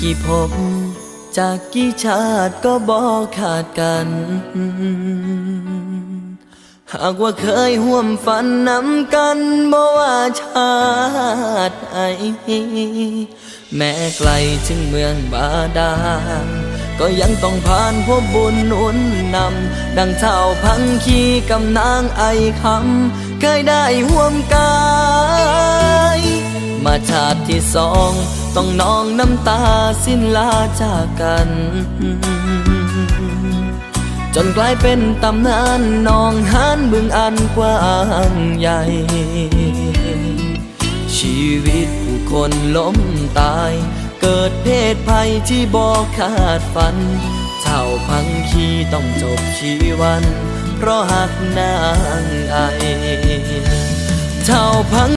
กี่ภพจากกี่ชาติก็บอกขาดกัน หากว่าเคยห่วมฝันนำกันบ่ว่าชาติไหนแม้ไกลถึงเมืองบาดาลก็ยังต้องผ่านพบบุญหนุนนำ ดังเท่าพังคีกับนางไอคำ เคยได้ห่วมกาย มาชาติที่สอง ต้องนองน้ำตาสิ้นลาจากกัน จนกลายเป็นตำนานนองหานบึงอันกว้างใหญ่ ชีวิตผู้คนล้มตาย เกิดเพศภัยที่บอกขาดฝันเท่าพังคีต้องจบชีวัน เพราะหักนางไอเท่าพัง